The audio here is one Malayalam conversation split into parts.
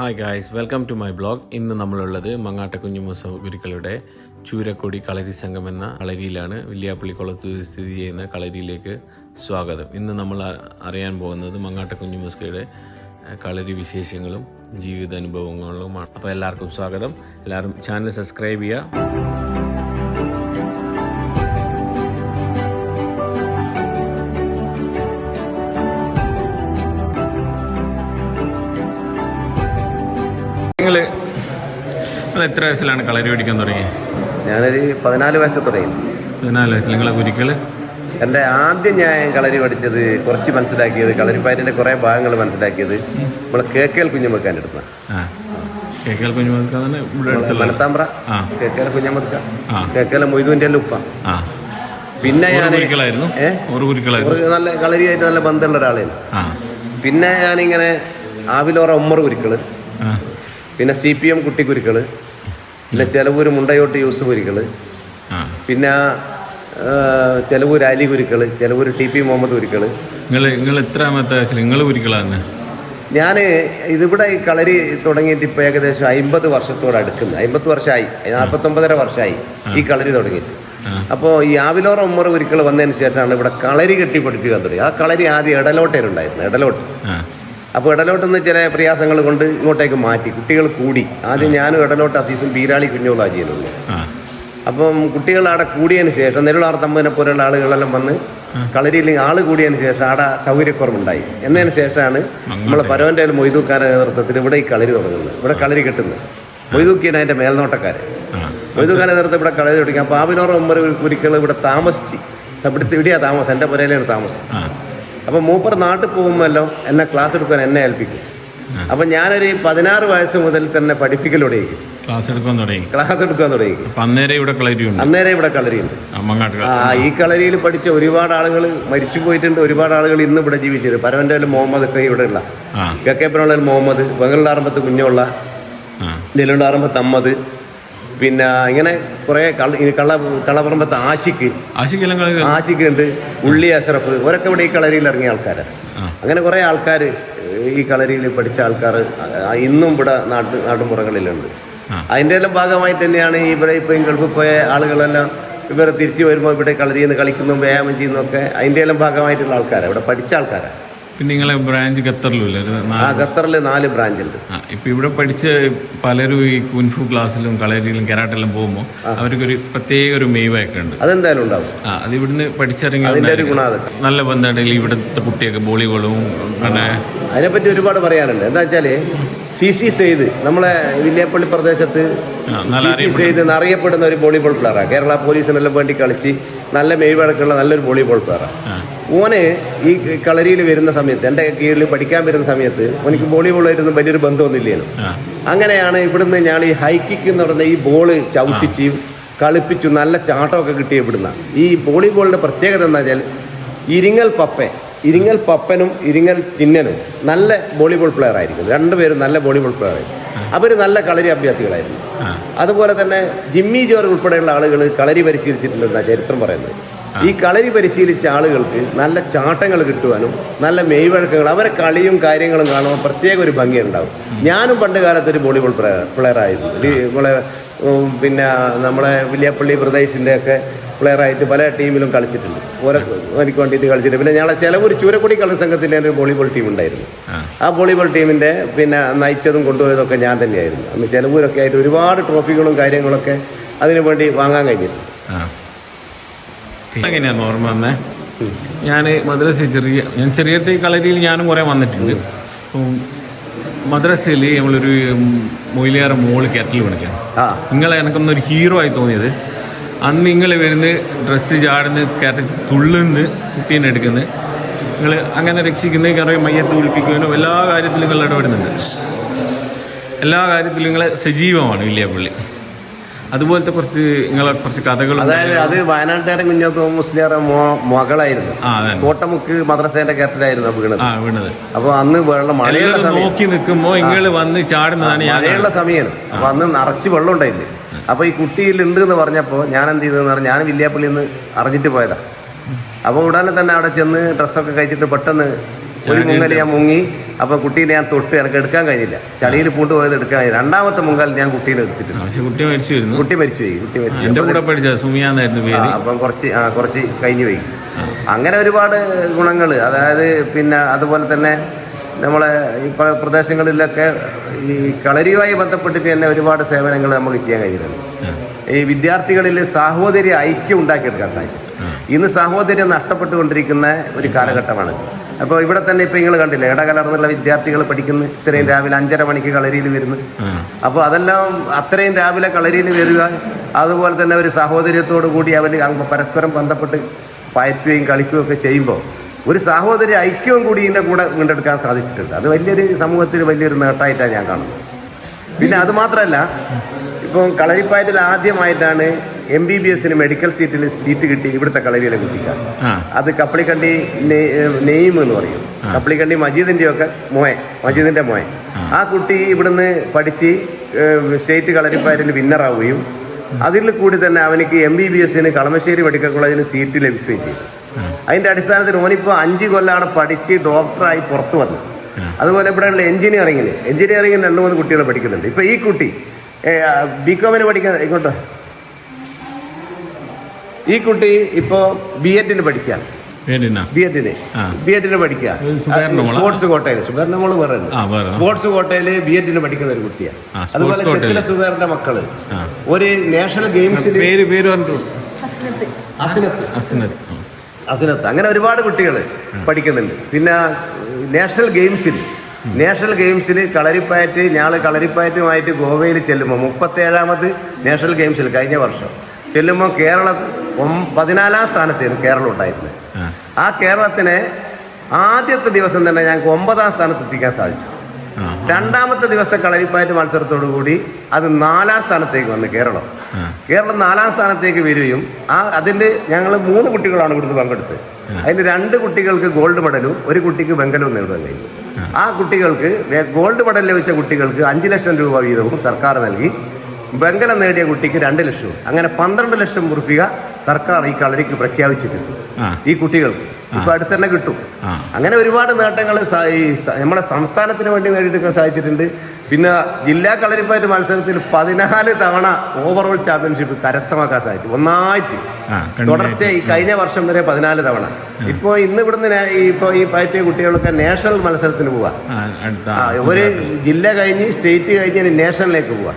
Hi guys welcome to my blog ഇന്ന് നമ്മളുള്ളത് മങ്ങാട്ട കുഞ്ഞുമൂസ ഗുരുക്കളുടെ ചൂരക്കൊടി കളരി സംഘം എന്ന കളരിയിലാണ്. വില്യാപ്പള്ളി കുളത്ത് സ്ഥിതി ചെയ്യുന്ന കളരിയിലേക്ക് സ്വാഗതം. ഇന്ന് നമ്മൾ അറിയാൻ പോകുന്നത് മങ്ങാട്ട കുഞ്ഞുമൂസയുടെ കളരി വിശേഷങ്ങളും ജീവിത അനുഭവങ്ങളുമാണ്. അപ്പോൾ എല്ലാവർക്കും സ്വാഗതം. എല്ലാവരും ചാനൽ സബ്സ്ക്രൈബ് ചെയ്യുക. നിങ്ങൾ എത്ര വയസ്സിലാണ് കളരി പഠിക്കാൻ തുടങ്ങിയത് ഞാനൊരു പതിനാല് വയസ്സ് തുടങ്ങി. പതിനാല് വയസ്സിൽ നിങ്ങളെ ഗുരുക്കൾ എന്റെ ആദ്യം ഞാൻ കളരി പഠിച്ചത് കുറച്ച് മനസ്സിലാക്കിയത് കളരിപ്പാറ്റിന്റെ കുറേ ഭാഗങ്ങൾ മനസ്സിലാക്കിയത് നമ്മളെ കേക്കേൽ കുഞ്ഞമ്മക്കാന്റെ കേക്കൽ അടുത്തുള്ള മലത്താമ്പ്ര ആ. കേക്കേല കുഞ്ഞമ്മക്ക ആ. മൊയ്തുവിന്റെ ഉപ്പ. പിന്നെ ഞാൻ നല്ല കളരിയായിട്ട് നല്ല ബന്ധമുള്ള ആ. പിന്നെ ഞാനിങ്ങനെ ആവിലോറ ഉമ്മർ കുരുക്കൾ പിന്നെ സി പി എം കുട്ടിക്കുരുക്കൾ പിന്നെ ചെലവൂര് മുണ്ടയോട്ട് യൂസ് കുരുക്കൾ പിന്നെ ചെലവൂർ അലി കുരുക്കൾ ചെലവൂർ ടി പി മുഹമ്മദ് കുരുക്കൾ നിങ്ങൾ നിങ്ങൾ എത്രാമത്തെ നിങ്ങൾ ഗുരുക്കളാണ് ഞാൻ ഇതിവിടെ ഈ കളരി തുടങ്ങിയിട്ട് ഇപ്പോൾ ഏകദേശം അമ്പത് വർഷത്തോട് അടുക്കുന്നു. അമ്പത് വർഷമായി നാൽപ്പത്തൊമ്പതര വർഷമായി ഈ കളരി തുടങ്ങിയിട്ട്. അപ്പോൾ ഈ ആവിലോറ ഉമ്മർ ഒരിക്കൽ വന്നതിന് ശേഷമാണ് ഇവിടെ കളരി കെട്ടി പഠിപ്പിക്കാൻ തുടങ്ങി ആ കളരി ആദ്യം ഇടലോട്ടേരുണ്ടായിരുന്നു ഇടലോട്ട്. അപ്പോൾ ഇടലോട്ടെന്ന് ചില പ്രയാസങ്ങൾ കൊണ്ട് ഇങ്ങോട്ടേക്ക് മാറ്റി. കുട്ടികൾ കൂടി. ആദ്യം ഞാനും ഇടലോട്ട് അസീസും ബീരാളി കുഞ്ഞോളാ ചെയ്യുന്നുള്ളൂ അപ്പം കുട്ടികൾ അവിടെ കൂടിയതിന് ശേഷം നെരുളാർ തമ്പനെ പോലെയുള്ള ആളുകളെല്ലാം വന്ന് കളരിയിൽ ആൾ കൂടിയതിന് ശേഷം അവിടെ സൗകര്യക്കുറവുണ്ടായി. എന്നതിന് ശേഷമാണ് നമ്മളെ പരവന്റെ മൊയ്തൂക്കാരുടെ നേതൃത്വത്തിൽ ഇവിടെ ഈ കളരി തുടങ്ങുന്നത്. ഇവിടെ കളരി കിട്ടുന്നത്. മൊയ്തൂക്കിയാണ് അതിന്റെ മേൽനോട്ടക്കാർ മൊയ്തൂക്കാരെ മൊയ്തൂക്കാരുടെ നേതൃത്വം ഇവിടെ കളരി തുടങ്ങി. അപ്പോൾ ആവിനോറ ഒമ്പത് ഒരിക്കൽ ഇവിടെ താമസിച്ച്. ഇവിടെയാണ് താമസം. എന്റെ പുരയിലാണ് താമസം. അപ്പോൾ മൂപ്പർ നാട്ടിൽ പോകുമ്പോൾ എന്നെ ക്ലാസ് എടുക്കാൻ എന്നെ ഏൽപ്പിക്കും. അപ്പം ഞാനൊരു പതിനാറ് വയസ്സ് മുതൽ തന്നെ പഠിപ്പിക്കൽ തുടങ്ങി. ക്ലാസ് എടുക്കാൻ തുടങ്ങി. ക്ലാസ് എടുക്കാൻ തുടങ്ങി. അന്നേരം ഇവിടെ കളരിയുണ്ട് അന്നേരം ഇവിടെ കളരിയുണ്ട് ആ ഈ കളരിയിൽ പഠിച്ച ഒരുപാട് ആളുകൾ മരിച്ചു പോയിട്ടുണ്ട്. ഒരുപാട് ആളുകൾ ഇന്ന് ഇവിടെ ജീവിച്ചത് പരവന്റെ മുഹമ്മദ് ഒക്കെ ഇവിടെ ഉള്ള കക്കേപ്പനുള്ള മുഹമ്മദ് ആറമ്പത്ത് കുഞ്ഞുള്ള ആ. നെല്ലുണ്ടാറമ്പത്ത് അമ്മദ് പിന്നെ ഇങ്ങനെ കുറെ കള്ള ആശിക്ക് കള്ളപ്പറമ്പത്ത് ആഷിക്ക് ആശിക്കെല്ലാം ഉണ്ട് ഉള്ളി അഷറഫ് ഇവരൊക്കെ ഇവിടെ ഈ കളരിയിൽ ഇറങ്ങിയ ആൾക്കാരാണ് അങ്ങനെ കുറെ ആൾക്കാർ ഈ കളരിയിൽ പഠിച്ച ആൾക്കാർ ഇന്നും ഇവിടെ നാട്ടു നാട്ടുമ്പുറങ്ങളിലുണ്ട് ആ. അതിന്റെ എല്ലാം ഭാഗമായിട്ട് തന്നെയാണ് ഇവിടെ ഇപ്പോൾ ഈ ഗൾഫിൽ പോയ ആളുകളെല്ലാം ഇവർ തിരിച്ചു വരുമ്പോൾ ഇവിടെ കളരിയിൽ നിന്ന് കളിക്കുന്നു വ്യായാമം ചെയ്യുന്നൊക്കെ അതിന്റെ എല്ലാം ഭാഗമായിട്ടുള്ള ആൾക്കാരാണ് ഇവിടെ പഠിച്ച ആൾക്കാരാണ് പിന്നെ നിങ്ങളെ ബ്രാഞ്ച് ഖത്തറിലും ഒരു ആ ഖത്തറിൽ നാല് ബ്രാഞ്ചുണ്ട് ആ ഇപ്പൊ ഇവിടെ പഠിച്ച പലരും ഈ കുൻഫു ക്ലാസ്സിലും കളരിയിലും കരാട്ടെല്ലാം പോകുമ്പോൾ അവർക്കൊരു പ്രത്യേക ഒരു മെയ്വൊക്കെ ഉണ്ട്. അതെന്തായാലും ഉണ്ടാവും. ആ അത് ഇവിടുന്ന് പഠിച്ചിറങ്ങി ഒരു ഗുണം നല്ല ബന്ധമുണ്ടെങ്കിൽ ഇവിടുത്തെ കുട്ടിയൊക്കെ വോളിബോളും പിന്നെ അതിനെപ്പറ്റി ഒരുപാട് പറയാറുണ്ട് എന്താ വെച്ചാൽ സി സി സെയ്ത് നമ്മളെ വില്ലേപ്പള്ളി പ്രദേശത്ത് ആ, നല്ല സി സി സെയ്ത് എന്നറിയപ്പെടുന്ന ഒരു വോളിബോൾ പ്ലെയറാണ് കേരള പോലീസിനെല്ലാം വേണ്ടി കളിച്ച് നല്ല മെയ്വഴക്കുള്ള നല്ലൊരു വോളിബോൾ പ്ലെയറാണ് ഓന് ഈ കളരിയിൽ വരുന്ന സമയത്ത് എന്റെ കീഴിൽ പഠിക്കാൻ വരുന്ന സമയത്ത് എനിക്ക് വോളിബോളായിട്ടൊന്നും വലിയൊരു ബന്ധമൊന്നുമില്ലേനു. അങ്ങനെയാണ് ഇവിടുന്ന് ഞാൻ ഈ ഹൈക്കിക്ക് എന്ന് പറയുന്ന ഈ ബോൾ ചവിട്ടിച്ച് കളിപ്പിച്ചു നല്ല ചാട്ടമൊക്കെ കിട്ടി ഇവിടുന്ന. ഈ വോളിബോളിന്റെ പ്രത്യേകത എന്താ വെച്ചാൽ ഇരിങ്ങൽ പപ്പൻ ഇരിങ്ങൽ പപ്പനും ഇരിങ്ങൽ ചിന്നനും നല്ല വോളിബോൾ പ്ലെയർ ആയിരിക്കും. രണ്ടുപേരും നല്ല വോളിബോൾ പ്ലെയർ ആയിരിക്കും. അവർ നല്ല കളരി അഭ്യാസികളായിരുന്നു. അതുപോലെ തന്നെ ജിമ്മി ജോർജ് ഉൾപ്പെടെയുള്ള ആളുകൾ കളരി പരിശീലിച്ചിട്ടുണ്ടെന്നാണ് ചരിത്രം പറയുന്നത്. ഈ കളരി പരിശീലിച്ച ആളുകൾക്ക് നല്ല ചാട്ടങ്ങൾ കിട്ടുവാനും നല്ല മെയ്വഴക്കങ്ങൾ അവരെ കളിയും കാര്യങ്ങളും കാണുമ്പോൾ പ്രത്യേക ഒരു ഭംഗിയുണ്ടാവും. ഞാനും പണ്ട് കാലത്ത് ഒരു വോളിബോൾ പ്ലെയർ പ്ലെയർ ആയിരുന്നു നമ്മളെ പിന്നെ നമ്മളെ വില്യാപ്പള്ളി പ്രദേശിന്റെ ഒക്കെ പ്ലെയറായിട്ട് പല ടീമിലും കളിച്ചിട്ടുണ്ട്. ഓരോ എനിക്ക് വേണ്ടിയിട്ട് കളിച്ചിട്ടുണ്ട്. പിന്നെ ഞങ്ങളെ ചിലവൊരു ചൂരക്കുടി കളി സംഘത്തിന്റെ ഒരു വോളിബോൾ ടീം ഉണ്ടായിരുന്നു. ആ. വോളിബോൾ ടീമിന്റെ പിന്നെ നയിച്ചതും കൊണ്ടുപോയതൊക്കെ ഞാൻ തന്നെയായിരുന്നു. അന്ന് ചിലവൂരൊക്കെ ആയിട്ട് ഒരുപാട് ട്രോഫികളും കാര്യങ്ങളൊക്കെ അതിനു വേണ്ടി വാങ്ങാൻ കഴിഞ്ഞിരുന്നു. എങ്ങനെയാന്ന് ഓർമ്മ വന്നേ? ഞാൻ മദ്രസ ചെറിയ ഞാൻ ചെറിയത്തെ കളരിയിൽ ഞാനും കുറേ വന്നിട്ടുണ്ട്. അപ്പം മദ്രസയിൽ നമ്മളൊരു മൊയിലേറെ മോൾ കെറ്റൽ വിളിക്കണം ആ. നിങ്ങളെ എനിക്കൊന്നൊരു ഹീറോ ആയി തോന്നിയത്? അന്ന് നിങ്ങൾ വരുന്ന് ഡ്രസ്സ് ചാടുന്ന് കയറി തുള്ളുന്ന് കുട്ടീനെ എടുക്കുന്നത് നിങ്ങൾ അങ്ങനെ രക്ഷിക്കുന്ന കാരണം മയ്യത്ത് കുളിപ്പിക്കാനും എല്ലാ കാര്യത്തിലും നിങ്ങൾ ഇടപെടുന്നുണ്ട്. എല്ലാ കാര്യത്തിലും നിങ്ങൾ സജീവമാണ് വില്യാപ്പള്ളി അതുപോലത്തെ കുറച്ച് നിങ്ങളെ കുറച്ച് കഥകൾ അതായത് അത് വയനാട്ടുകാരൻ കുഞ്ഞോക്ക് മുസ്ലിയാറെ മകളായിരുന്നു. കോട്ടമുക്ക് മദ്രസേന്റെ കേട്ടലായിരുന്നു വീണത്. അപ്പൊ അന്ന് വെള്ളം മഴയുള്ള നോക്കി നിൽക്കുമ്പോൾ നിങ്ങൾ വന്ന് ചാടുന്നതാണ് മഴയുള്ള സമയമാണ്. അപ്പൊ അന്ന് നിറച്ച് വെള്ളം ഉണ്ടായില്ലേ അപ്പൊ ഈ കുട്ടിയിലുണ്ട് എന്ന് പറഞ്ഞപ്പോൾ ഞാൻ എന്ത് ചെയ്തതെന്ന് പറഞ്ഞാൽ ഞാൻ വില്യാപ്പള്ളിയിൽ നിന്ന് അറിഞ്ഞിട്ട് പോയതാ. അപ്പോൾ ഉടനെ തന്നെ അവിടെ ചെന്ന് ഡ്രസ്സൊക്കെ കഴിച്ചിട്ട് പെട്ടെന്ന് ഒരു മുങ്ങൽ ഞാൻ മുങ്ങി. അപ്പോൾ കുട്ടീനെ ഞാൻ തൊട്ട് എനിക്ക് എടുക്കാൻ കഴിഞ്ഞില്ല. ചളിയിൽ പൂണ്ട് പോയത് എടുക്കാൻ കഴിഞ്ഞില്ല. രണ്ടാമത്തെ മുങ്ങൽ ഞാൻ കുട്ടീനെ എടുത്തിട്ടുണ്ട് കുട്ടി മരിച്ചു കുട്ടി മരിച്ചുപോയി കുട്ടി മരിച്ചു കൂടെ പഠിച്ച സുമിയാന്നായിരുന്നു അപ്പം കുറച്ച് ആ കുറച്ച് കഴിഞ്ഞു പോയി. അങ്ങനെ ഒരുപാട് ഗുണങ്ങൾ അതായത് പിന്നെ അതുപോലെ തന്നെ നമ്മളെ ഈ പ്ര- പ്രദേശങ്ങളിലൊക്കെ ഈ കളരിയുമായി ബന്ധപ്പെട്ടിട്ട് തന്നെ ഒരുപാട് സേവനങ്ങൾ നമുക്ക് ചെയ്യാൻ കഴിഞ്ഞിട്ടുണ്ട് ഈ വിദ്യാർത്ഥികളിൽ സാഹോദര്യ ഐക്യം ഉണ്ടാക്കിയെടുക്കാൻ സാധിച്ചു ഇന്ന് സാഹോദര്യം നഷ്ടപ്പെട്ടുകൊണ്ടിരിക്കുന്ന ഒരു കാലഘട്ടമാണ്. അപ്പോൾ ഇവിടെ തന്നെ ഇപ്പോൾ നിങ്ങൾ കണ്ടില്ലേ ഇടകലർന്നുള്ള വിദ്യാർത്ഥികൾ പഠിക്കുന്നു ഇത്രയും രാവിലെ അഞ്ചര മണിക്ക് കളരിയിൽ വരുന്നു. അപ്പോൾ അതെല്ലാം അത്രയും രാവിലെ കളരിയിൽ വരിക അതുപോലെ തന്നെ ഒരു സാഹോദര്യത്തോടു കൂടി അവർ പരസ്പരം ബന്ധപ്പെട്ട് പയറ്റുകയും കളിക്കുകയും ഒക്കെ ചെയ്യുമ്പോൾ ഒരു സഹോദര ഐക്യവും കൂടി ഇതിന്റെ കൂടെ വീണ്ടെടുക്കാൻ സാധിച്ചിട്ടുണ്ട്. അത് വലിയൊരു സമൂഹത്തിൽ വലിയൊരു നേട്ടമായിട്ടാണ് ഞാൻ കാണുന്നത്. പിന്നെ അത് മാത്രമല്ല ഇപ്പം കളരിപ്പായറ്റിൽ ആദ്യമായിട്ടാണ് എം ബി ബി എസിന് മെഡിക്കൽ സീറ്റിൽ സീറ്റ് കിട്ടി ഇവിടുത്തെ കളരിയിലെ കുട്ടിക്കാർ അത് കപ്പളിക്കണ്ടി നെയ്മ് എന്ന് പറയും. കപ്പളിക്കണ്ടി മജീദിന്റെ ഒക്കെ മോയെ മജീദിന്റെ മോയെ ആ. കുട്ടി ഇവിടുന്ന് പഠിച്ച് സ്റ്റേറ്റ് കളരിപ്പാരിൽ വിന്നറാവുകയും അതിൽ കൂടി തന്നെ അവനിക്ക് എം ബി ബി എസിന് കളമശ്ശേരി മെഡിക്കൽ കോളേജിന് സീറ്റ് ലഭിക്കുകയും ചെയ്തു. അതിന്റെ അടിസ്ഥാനത്തിൽ ഓനിപ്പോൾ അഞ്ച് കൊല്ലാണ് പഠിച്ച് ഡോക്ടറായി പുറത്തു വന്നു. അതുപോലെ ഇവിടെയുള്ള എഞ്ചിനീയറിംഗിൽ എഞ്ചിനീയറിംഗിൽ രണ്ട് മൂന്ന് കുട്ടികൾ പഠിക്കുന്നുണ്ട്. ഇപ്പൊ ഈ കുട്ടി ബി കോമിന് പഠിക്കാൻ ഇങ്ങോട്ട് ഈ കുട്ടി ഇപ്പോ ബി എഡിന് പഠിക്കുകയാണ് ബി എഡിന്. ബി എഡിന് പഠിക്കുക? സ്പോർട്സ് കോട്ടയിൽ സുബേറിന്റെ മോൾ വേറെ. സ്പോർട്സ് കോട്ടയിൽ ബി എഡിന് പഠിക്കുന്ന ഒരു കുട്ടിയാണ് അതുപോലെ. ചെക്കിലെ സുബേറിന്റെ മക്കൾ. ഒരു നാഷണൽ ഗെയിംസിൽ പേര് പേര് അസിനത്ത് അസ്നത്ത് അസിനത്ത് അങ്ങനെ ഒരുപാട് കുട്ടികൾ പഠിക്കുന്നുണ്ട്. പിന്നെ നാഷണൽ ഗെയിംസിൽ. നാഷണൽ ഗെയിംസിൽ കളരിപ്പയറ്റ് ഞാൾ കളരിപ്പയറ്റുമായിട്ട് ഗോവയിൽ ചെല്ലുമ്പോൾ മുപ്പത്തേഴാമത് നാഷണൽ ഗെയിംസിൽ കഴിഞ്ഞ വർഷം ചെല്ലുമ്പോൾ കേരളം പതിനാലാം സ്ഥാനത്തായിരുന്നു കേരളം ഉണ്ടായിരുന്നത്. ആ കേരളത്തിനെ ആദ്യത്തെ ദിവസം തന്നെ ഞങ്ങൾക്ക് ഒമ്പതാം സ്ഥാനത്ത് എത്തിക്കാൻ സാധിച്ചു. രണ്ടാമത്തെ ദിവസത്തെ കളരിപ്പയറ്റ് മത്സരത്തോടു കൂടി അത് നാലാം സ്ഥാനത്തേക്ക് വന്നു കേരളം. കേരളം നാലാം സ്ഥാനത്തേക്ക് വരികയും ആ അതിൽ ഞങ്ങൾ മൂന്ന് കുട്ടികളാണ് ഇവിടുന്ന് പങ്കെടുത്തത് അതിൽ രണ്ട് കുട്ടികൾക്ക് ഗോൾഡ് മെഡലും ഒരു കുട്ടിക്ക് വെങ്കലവും നേടുവാൻ കഴിഞ്ഞു. ആ. കുട്ടികൾക്ക് ഗോൾഡ് മെഡൽ ലഭിച്ച കുട്ടികൾക്ക് അഞ്ച് ലക്ഷം രൂപ വീതവും സർക്കാർ നൽകി. വെങ്കലം നേടിയ കുട്ടിക്ക് രണ്ട് ലക്ഷവും. അങ്ങനെ പന്ത്രണ്ട് ലക്ഷം റുപ്യ സർക്കാർ ഈ കളരിക്ക് പ്രഖ്യാപിച്ചിട്ടുണ്ട്. ഈ കുട്ടികൾക്ക്. ഇപ്പൊ അടുത്ത് തന്നെ കിട്ടും. അങ്ങനെ ഒരുപാട് നേട്ടങ്ങൾ നമ്മുടെ സംസ്ഥാനത്തിന് വേണ്ടി നേടിയെടുക്കാൻ സാധിച്ചിട്ടുണ്ട്. പിന്നെ ജില്ലാ കളരിപ്പയറ്റ് മത്സരത്തിൽ പതിനാല് തവണ ഓവറോൾ ചാമ്പ്യൻഷിപ്പ് കരസ്ഥമാക്കാൻ സാധിച്ചു ഒന്നായിട്ട്. തുടർച്ച ഈ തുടർച്ചയായി കഴിഞ്ഞ വർഷം വരെ പതിനാല് തവണ. ഇപ്പോ ഇന്ന് ഇവിടുന്ന് ഇപ്പൊ ഈ പയറ്റിയ കുട്ടികളൊക്കെ നാഷണൽ മത്സരത്തിന് പോവാ. ഒരു ജില്ല കഴിഞ്ഞ് സ്റ്റേറ്റ് കഴിഞ്ഞ് നാഷണലിലേക്ക് പോവാ.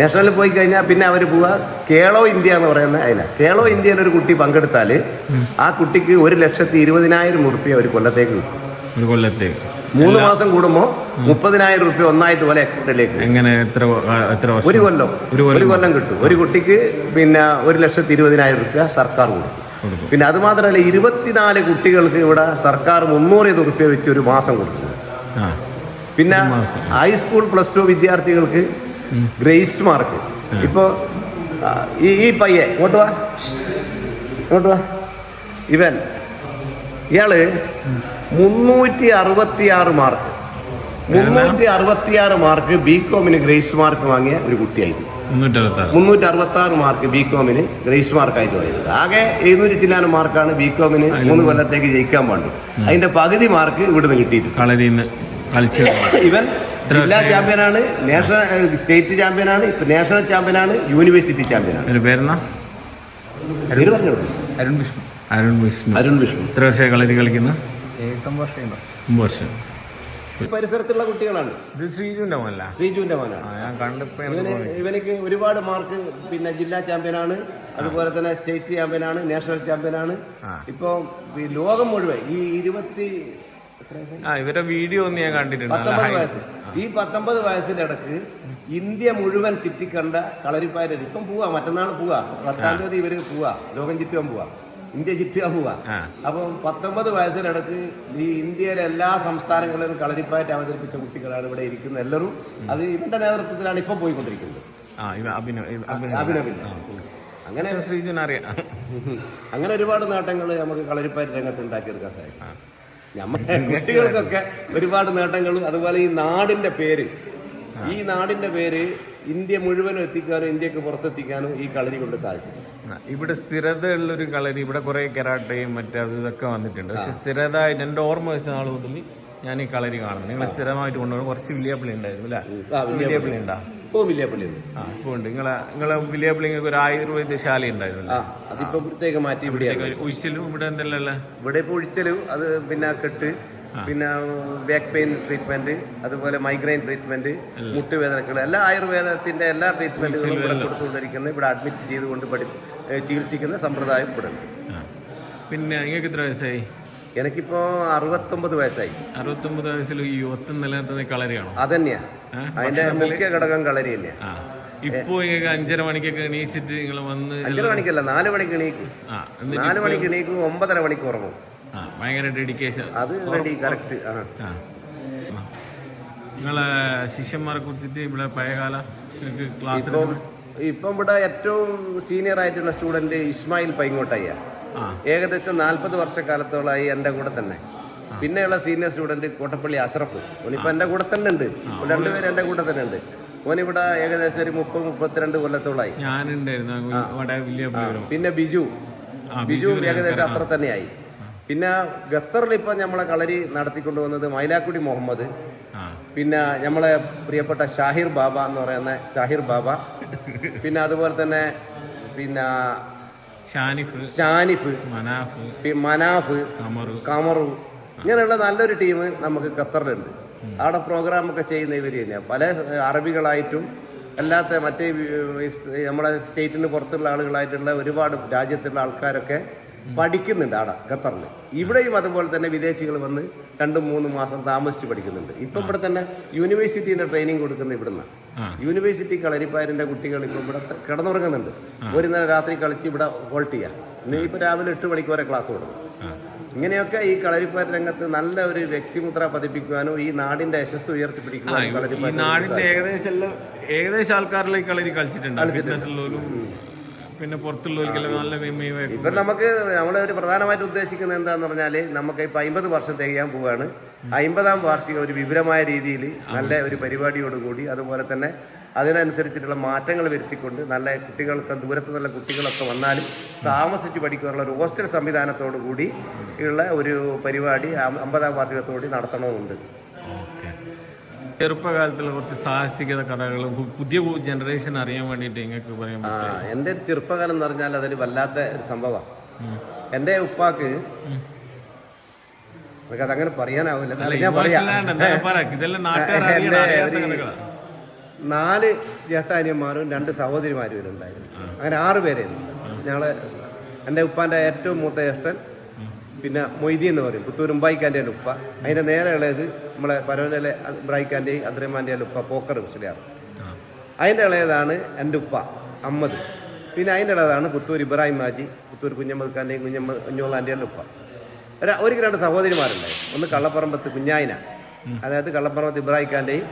നാഷണലിൽ പോയി കഴിഞ്ഞാൽ പിന്നെ അവർ പോവാ കേളോ ഇന്ത്യ എന്ന് പറയുന്ന അതിനാ. കേളോ ഇന്ത്യയിൽ ഒരു കുട്ടി പങ്കെടുത്താൽ ആ കുട്ടിക്ക് ഒരു ലക്ഷത്തി ഇരുപതിനായിരം ഉറുപ്പ്യ ഒരു കൊല്ലത്തേക്ക് കിട്ടും. ഒരു കൊല്ലത്തേക്ക്. മൂന്ന് മാസം കൂടുമ്പോൾ മുപ്പതിനായിരം റുപ്യ ഒന്നായിട്ട് പോലെ അക്കൗണ്ടിലേക്ക് എങ്ങനെ എത്ര എത്ര ഒരു കൊല്ലം. ഒരു കൊല്ലം. കിട്ടും. ഒരു കുട്ടിക്ക് പിന്നെ ഒരു ലക്ഷത്തി ഇരുപതിനായിരം റുപ്യ സർക്കാർ കൊടുക്കും. പിന്നെ അത് മാത്രമല്ല ഇരുപത്തിനാല് കുട്ടികൾക്ക് ഇവിടെ സർക്കാർ മുന്നൂറ് റുപ്യ വെച്ച് ഒരു മാസം കൊടുക്കും. പിന്നെ. ഹൈസ്കൂൾ പ്ലസ് ടു വിദ്യാർത്ഥികൾക്ക് ഗ്രേസ് മാർക്ക്. ഇപ്പോൾ ഈ ഈ പയ്യെ ഇങ്ങോട്ട് വാ. ഇങ്ങോട്ട് വാ. ഇവൻ ഇയാൾ മുന്നൂറ്റി അറുപത്തി ആറ് മാർക്ക് മുന്നൂറ്റി അറുപത്തി ആറ് മാർക്ക് ബി കോമിന് ഗ്രേസ് മാർക്ക് വാങ്ങിയ ഒരു കുട്ടിയായിരുന്നു മുന്നൂറ്റി അറുപത്തി ആറ് മാർക്ക് ബി കോമിന് ഗ്രേസ് മാർക്കായിട്ട് പോയത് ആകെ എഴുന്നൂറ്റി ചില്ലാനും മാർക്കാണ് ബി കോമിന് മൂന്ന് കൊല്ലത്തേക്ക് ജയിക്കാൻ പാടുള്ളൂ. അതിന്റെ പകുതി മാർക്ക് ഇവിടുന്ന് കിട്ടിയിട്ടുണ്ട്. ഇവൻ ജില്ലാ? ചാമ്പ്യനാണ് നാഷണൽ സ്റ്റേറ്റ് ചാമ്പ്യനാണ് ഇപ്പൊ നാഷണൽ ചാമ്പ്യനാണ് യൂണിവേഴ്സിറ്റി ചാമ്പ്യനാണ് അരുൺ വിഷ്ണു. അരുൺ വിഷ്ണു. അരുൺ വിഷ്ണു. എത്ര വർഷമായി കളരി കളിക്കുന്ന? വർഷം. ഈ പരിസരത്തുള്ള കുട്ടികളാണ്. ഇത് ശ്രീജുവിന്റെ മോനല്ല? ശ്രീജുവിന്റെ മോനാണ്. ഇവനക്ക് ഒരുപാട് മാർക്ക് പിന്നെ ജില്ലാ ചാമ്പ്യനാണ്. അതുപോലെ തന്നെ സ്റ്റേറ്റ് ചാമ്പ്യനാണ് നാഷണൽ ചാമ്പ്യനാണ്. ആണ് ഇപ്പൊ ഈ ലോകം മുഴുവൻ ഈ ഇരുപത്തി എത്ര വയസ്സായി? ആ ഇവരുടെ വീഡിയോ ഒന്ന് ഞാൻ കണ്ടിട്ടുണ്ട് പത്തൊമ്പത് വയസ്സ്. ഈ പത്തൊമ്പത് വയസ്സിന്റെ ഇടയ്ക്ക് ഇന്ത്യ മുഴുവൻ ചുറ്റിക്കണ്ട കളരിപ്പാരി ഇപ്പം പോവാ മറ്റന്നാൾ പോവാ. പത്താം തീയതി ഇവർ പോവാ ലോകം ചുറ്റുവാൻ പോവാ. ഇന്ത്യ ആ. അപ്പം പത്തൊമ്പത് വയസ്സിനടുത്ത് ഈ ഇന്ത്യയിലെ എല്ലാ സംസ്ഥാനങ്ങളിലും കളരിപ്പായിട്ട് അവതരിപ്പിച്ച കുട്ടികളാണ് ഇവിടെ ഇരിക്കുന്ന എല്ലാവരും. അത് ഇവന്റെ നേതൃത്വത്തിലാണ് ഇപ്പം പോയിക്കൊണ്ടിരിക്കുന്നത്. അഭിനവില്ല. അങ്ങനെ അറിയാം. അങ്ങനെ ഒരുപാട് നേട്ടങ്ങൾ നമുക്ക് കളരിപ്പായിട്ട് രംഗത്ത് ഉണ്ടാക്കിയെടുക്കാൻ സാധിക്കും. നമ്മുടെ കുട്ടികൾക്കൊക്കെ ഒരുപാട് നേട്ടങ്ങളും അതുപോലെ ഈ നാടിന്റെ പേര്. ഈ നാടിന്റെ പേര് ഇന്ത്യ മുഴുവനും എത്തിക്കാനും ഇന്ത്യയ്ക്ക് പുറത്തെത്തിക്കാനും ഈ കളരി കൊണ്ട് സാധിച്ചിട്ടുണ്ട്. ഇവിടെ സ്ഥിരത ഉള്ളൊരു കളരി ഇവിടെ കുറെ കെരാട്ടയും മറ്റേ അത് ഇതൊക്കെ വന്നിട്ടുണ്ട്. പക്ഷെ സ്ഥിരത എന്റെ എന്റെ ഓർമ്മ വെച്ച നാൾ മുതൽ ഞാൻ ഈ കളരി കാണുന്നത്. നിങ്ങൾ സ്ഥിരമായിട്ട് കൊണ്ടുപോകും കുറച്ച് വില്യാപ്പിളി ഉണ്ടായിരുന്നു അല്ലേ? വില്യാപ്പിള്ളി. വില്യാപ്പിളി ഉണ്ടാ? ഇപ്പോൾ വില്യാപ്പള്ളിയുണ്ട് ആ ഇപ്പോൾ ഉണ്ട്. നിങ്ങളെ നിങ്ങളെ വില്യാപ്പിളിങ്ങൾക്ക് ഒരു ആയുർവേദ ശാല ഉണ്ടായിരുന്നു ആ അതിപ്പോ പ്രത്യേകം മാറ്റി ഇവിടെ ഉഴിച്ചിലും ഇവിടെ എന്തെല്ലാം ഇവിടെ ഇപ്പോൾ ഒഴിച്ചലും അത് പിന്നെ കെട്ട് പിന്നെ ബാക്ക് പെയിൻ ട്രീറ്റ്മെന്റ് അതുപോലെ മൈഗ്രെയിൻ ട്രീറ്റ്മെന്റ് മുട്ടുവേദനകൾ എല്ലാ ആയുർവേദത്തിന്റെ എല്ലാ ട്രീറ്റ്മെന്റുകളും ഇവിടെ കൊടുത്തുകൊണ്ടിരിക്കുന്നത് ഇവിടെ അഡ്മിറ്റ് ചെയ്തുകൊണ്ട് പഠി ചികിത്സിക്കുന്ന സമ്പ്രദായം ഇവിടെ പിന്നെ നിങ്ങൾക്ക് എത്ര വയസ്സായി? എനിക്കിപ്പോ അറുപത്തൊമ്പത് വയസ്സായി. അറുപത്തൊമ്പത് വയസ്സിൽ ഈ യുവത്വം നിലനിർത്തുന്ന കളരിയാണോ അതന്നെയാ? അതിന്റെ മുഖ്യ ഘടകം കളരി തന്നെയാ. ഇപ്പോ നിങ്ങൾക്ക് അഞ്ചര മണിക്കൊക്കെ എണീച്ചിട്ട് നിങ്ങൾ വന്ന് അഞ്ചര മണിക്കല്ല നാല് മണിക്ക് എണീക്കും. നാല് മണിക്ക് എണീക്കും ഒമ്പതര മണിക്ക് ഉറങ്ങും. ഭയങ്കര ഡെഡിക്കേഷൻ അത് റെഡി കറക്റ്റ്. നിങ്ങളെ ശിഷ്യന്മാരെ കുറിച്ചിട്ട് ഇവിടെ പഴയകാല ക്ലാസ് ഇപ്പം ഇവിടെ ഏറ്റവും സീനിയർ ആയിട്ടുള്ള സ്റ്റുഡന്റ് ഇസ്മായിൽ പൈങ്ങോട്ടയ്യ. ഏകദേശം നാൽപ്പത് വർഷക്കാലത്തോളമായി എന്റെ കൂടെ തന്നെ. പിന്നെയുള്ള സീനിയർ സ്റ്റുഡന്റ് കോട്ടപ്പള്ളി അഷ്റഫ്. ഓനിപ്പോൾ എന്റെ കൂടെ തന്നെ ഉണ്ട്. രണ്ടുപേരും എന്റെ കൂടെ തന്നെ ഉണ്ട്. ഓനിവിടെ ഏകദേശം ഒരു മുപ്പത് മുപ്പത്തിരണ്ട് കൊല്ലത്തോളമായി. ഞാനുണ്ടായിരുന്നു. പിന്നെ ബിജു. ബിജു ഏകദേശം അത്ര തന്നെയായി. പിന്നെ ഖത്തറിൽ ഇപ്പം നമ്മളെ കളരി നടത്തിക്കൊണ്ടു നടത്തിക്കൊണ്ടുവന്നത് മൈലാക്കുടി മുഹമ്മദ്. പിന്നെ നമ്മളെ പ്രിയപ്പെട്ട ഷാഹിർ ബാബ എന്ന് പറയുന്ന ഷാഹിർ ബാബ. പിന്നെ അതുപോലെ തന്നെ പിന്നെ ഷാനിഫ് ഷാനിഫ് മനാഫ് മനാഫ് കമറു. ഇങ്ങനെയുള്ള നല്ലൊരു ടീം നമുക്ക് ഖത്തറിലുണ്ട്. അവിടെ പ്രോഗ്രാം ഒക്കെ ചെയ്യുന്ന ഇവർ തന്നെയാണ് പല അറബികളായിട്ടും അല്ലാത്ത മറ്റേ നമ്മുടെ നമ്മളെ സ്റ്റേറ്റിന് പുറത്തുള്ള ആളുകളായിട്ടുള്ള ഒരുപാട് രാജ്യത്തുള്ള ആൾക്കാരൊക്കെ പഠിക്കുന്നുണ്ട് അവിടെ ഖത്തറിൽ ഇവിടെയും അതുപോലെ തന്നെ വിദേശികൾ വന്ന് രണ്ടും മൂന്നും മാസം താമസിച്ച് പഠിക്കുന്നുണ്ട്. ഇപ്പം ഇവിടെ തന്നെ യൂണിവേഴ്സിറ്റീന്റെ ട്രെയിനിങ് കൊടുക്കുന്ന ഇവിടുന്ന്. യൂണിവേഴ്സിറ്റി കളരിപ്പാരിന്റെ കുട്ടികൾ ഇപ്പം ഇവിടെ കിടന്നുറങ്ങുന്നുണ്ട്. ഒരു നേരം രാത്രി കളിച്ച് ഇവിടെ ഹോൾട്ട് ചെയ്യാം. ഇനി ഇപ്പം രാവിലെ എട്ട് മണിക്ക് വരെ ക്ലാസ് കൊടുക്കും ഇങ്ങനെയൊക്കെ ഈ കളരിപ്പാർ രംഗത്ത് നല്ല ഒരു വ്യക്തിമുദ്ര പതിപ്പിക്കുവാനും ഈ നാടിന്റെ യശസ് ഉയർത്തിപ്പിടിക്കുവാനും നാടിന്റെ ഏകദേശം ഏകദേശം ആൾക്കാരിലേക്ക് കളരി കളിച്ചിട്ടുണ്ട്. പിന്നെ പുറത്തുള്ളവർക്കെല്ലാം നല്ല ഇപ്പം നമുക്ക് നമ്മൾ ഒരു പ്രധാനമായിട്ട് ഉദ്ദേശിക്കുന്നത് എന്താന്ന് പറഞ്ഞാൽ നമുക്ക് ഇപ്പൊ അമ്പത് വർഷം തികയാൻ പോവുകയാണ് അമ്പതാം വാർഷികം ഒരു വിപുലമായ രീതിയിൽ നല്ല ഒരു പരിപാടിയോടുകൂടി അതുപോലെ തന്നെ അതിനനുസരിച്ചിട്ടുള്ള മാറ്റങ്ങൾ വരുത്തിക്കൊണ്ട് നല്ല കുട്ടികൾക്ക് ദൂരത്ത് നല്ല കുട്ടികളൊക്കെ വന്നാലും താമസിച്ച് പഠിക്കാനുള്ള ഒരു ഹോസ്റ്റൽ സംവിധാനത്തോടു കൂടി ഉള്ള ഒരു പരിപാടി അമ്പതാം വാർഷികത്തോടി നടത്തണമെന്നുണ്ട്. ചെറുപ്പകാലത്തുള്ള കുറച്ച് സാഹസികത കഥകളും പുതിയ ജനറേഷൻ അറിയാൻ വേണ്ടിയിട്ട് നിങ്ങൾക്ക് പറയാൻ എന്റെ ഒരു ചെറുപ്പകാലം എന്ന് പറഞ്ഞാൽ അതൊരു വല്ലാത്ത ഒരു സംഭവമാണ് എന്റെ ഉപ്പാക്ക് അതങ്ങനെ പറയാനാവില്ല ഞാൻ പറയാം. നാല് ചേട്ടാനിയന്മാരും രണ്ട് സഹോദരിമാരും ഉണ്ടായിരുന്നു അങ്ങനെ ആറ് പേരായിരുന്നു ഞങ്ങൾ എന്റെ ഉപ്പാന്റെ ഏറ്റവും മൂത്ത ജ്യേഷ്ഠൻ പിന്നെ മൊയ്തി എന്ന് പറയും. പുത്തൂരും ഉമ്പായിക്കാന്റെ ഉപ്പ. അതിന്റെ നേരെ ഇളയത് നമ്മളെ പരവനിലെ ഇബ്രാഹിക്കാന്റെയും അദ്രമാന്റെയും ഉപ്പ. പോക്കർ മുസ്ലിയാണ്. അതിന്റെ ഇളയതാണ് എന്റെ ഉപ്പ അമ്മദ്. പിന്നെ അതിന്റെ ഇളയതാണ് പുത്തൂർ ഇബ്രാഹിം മാജി പുത്തൂർ കുഞ്ഞമ്മദ്ഖാന്റെയും കുഞ്ഞമ്മ കുഞ്ഞോളാന്റെയും ഉപ്പ. ഒരു രണ്ട് സഹോദരിമാരുണ്ടായി ഒന്ന് കള്ളപ്പറമ്പത്ത് കുഞ്ഞായിന അതായത് കള്ളപ്പറമ്പത്ത് ഇബ്രാഹിം ഖാന്റെയും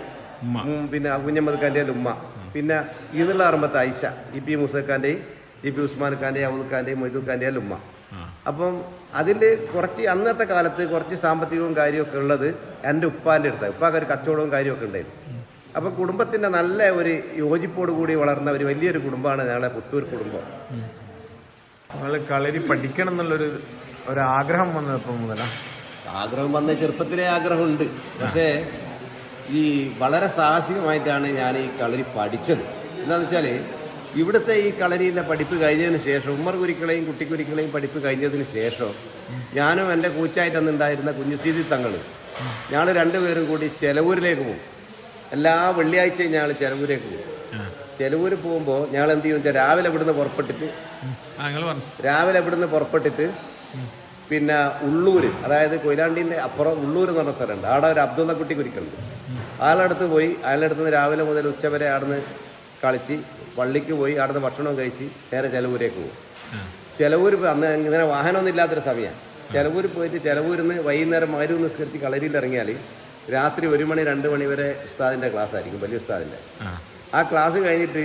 ഉമ്മ. പിന്നെ കുഞ്ഞമ്മദ്ഖാന്റെയും ഉമ്മ. പിന്നെ ഈന്നുള്ള അറമ്പത്ത് ഐഷ ഇ പി മുസഖാന്റെയും ഇ പി ഉസ്മാൻ ഖാന്റെയും അവദ് ഖാന്റെയും മൊയ്തു ഖാന്റെയും ഉമ്മ. അപ്പം അതിൽ കുറച്ച് അന്നത്തെ കാലത്ത് കുറച്ച് സാമ്പത്തികവും കാര്യമൊക്കെ ഉള്ളത് എന്റെ ഉപ്പാന്റെ അടുത്താണ്. ഉപ്പാക്ക് ഒരു കച്ചവടവും കാര്യമൊക്കെ ഉണ്ടായിരുന്നു. അപ്പം കുടുംബത്തിന്റെ നല്ല ഒരു യോജിപ്പോട് കൂടി വളർന്ന ഒരു വലിയൊരു കുടുംബമാണ് ഞങ്ങളെ പുത്തൂർ കുടുംബം. നിങ്ങൾ കളരി പഠിക്കണം എന്നുള്ളൊരു ഒരു ആഗ്രഹം വന്നപ്പോൾ മുതലാ? ആഗ്രഹം വന്ന ചെറുപ്പത്തിലെ ആഗ്രഹമുണ്ട്. പക്ഷേ ഈ വളരെ സാഹസികമായിട്ടാണ് ഞാൻ ഈ കളരി പഠിച്ചത്. എന്താണെന്ന് വെച്ചാൽ ഇവിടുത്തെ ഈ കളരിയിലെ പഠിപ്പ് കഴിഞ്ഞതിന് ശേഷം ഉമ്മർ കുരിക്കളെയും കുട്ടിക്കുരിക്കളെയും പഠിപ്പ് കഴിഞ്ഞതിന് ശേഷം ഞാനും എന്റെ കൂച്ചായിട്ട് അന്നുണ്ടായിരുന്ന കുഞ്ഞുസീതി തങ്ങൾ ഞങ്ങൾ രണ്ടുപേരും കൂടി ചെലവൂരിലേക്ക് പോകും. എല്ലാ വെള്ളിയാഴ്ചയും ഞങ്ങൾ ചെലവൂരേക്ക് പോകും. ചെലവൂർ പോകുമ്പോൾ ഞങ്ങൾ എന്ത് ചെയ്യും? വെച്ചാൽ രാവിലെ ഇവിടുന്ന് പുറപ്പെട്ടിട്ട് രാവിലെ ഇവിടുന്ന് പുറപ്പെട്ടിട്ട് പിന്നെ ഉള്ളൂര് അതായത് കൊയിലാണ്ടീന്റെ അപ്പുറം ഉള്ളൂർ എന്ന് പറഞ്ഞ സ്ഥലമുണ്ട്. അവിടെ ഒരു അബ്ദുള്ള കുട്ടി കുരിക്കുന്നുണ്ട് അയാളടുത്ത് പോയി അയാളടുത്ത് നിന്ന് രാവിലെ മുതൽ ഉച്ച ഉച്ചവരെ ആടുന്ന് കളിച്ച് പള്ളിക്ക് പോയി അവിടുന്ന് ഭക്ഷണം കഴിച്ച് നേരെ ചെലവൂരേക്ക് പോകും. ചെലവൂർ അന്ന് ഇങ്ങനെ വാഹനമൊന്നും ഇല്ലാത്തൊരു സമയമാണ് ചെലവൂർ പോയിട്ട് ചെലവൂരിൽ നിന്ന് വൈകുന്നേരം മകരൂ നിസ്കരിച്ച് കളരിയിൽ ഇറങ്ങിയാൽ രാത്രി ഒരു മണി രണ്ട് മണി വരെ ഉസ്താദിന്റെ ക്ലാസ് ആയിരിക്കും വലിയ ഉസ്താദിന്റെ ആ. ആ ക്ലാസ് കഴിഞ്ഞിട്ട്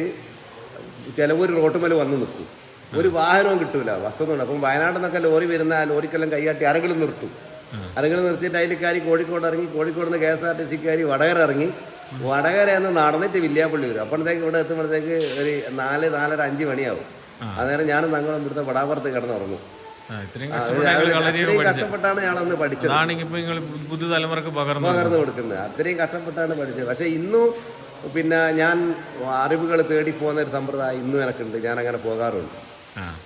ചിലവൂർ റോട്ടുമേൽ വന്ന് നിൽക്കും ഒരു വാഹനവും കിട്ടൂല ബസ്സൊന്നും അപ്പം വയനാട് നിന്നൊക്കെ ലോറി വരുന്ന ആ ലോറിക്കെല്ലാം കൈയാട്ടി ആരെങ്കിലും നിർത്തും. ആരെങ്കിലും നിർത്തിയിട്ട് അതിൽ കയറി കോഴിക്കോട് ഇറങ്ങി കോഴിക്കോട് നിന്ന് K S R T C കയറി വടകര ഇറങ്ങി വടകര എന്ന് നടന്നിട്ട് വില്യാപ്പള്ളി വരും. അപ്പോഴത്തേക്ക് ഇവിടെ എത്തുമ്പോഴത്തേക്ക് ഒരു നാല് നാലര അഞ്ച് മണിയാവും. അന്നേരം ഞാനും തങ്ങളും ഇവിടുത്തെ വടാപുറത്ത് കിടന്നുറങ്ങും. അത്രയും പഠിച്ചത്. കഷ്ടപ്പെട്ടാണ് ഞാളന്ന് പഠിച്ചത്. പുതുതലമുറക്ക് പകർന്നു കൊടുക്കുന്നത്. അത്രയും കഷ്ടപ്പെട്ടാണ് പഠിച്ചത്. പക്ഷേ ഇന്നും പിന്നെ ഞാൻ അറിവുകൾ തേടി പോകുന്ന ഒരു സമ്പ്രദായം ഇന്നും എനിക്കുണ്ട്. ഞാൻ അങ്ങനെ പോകാറുണ്ട്.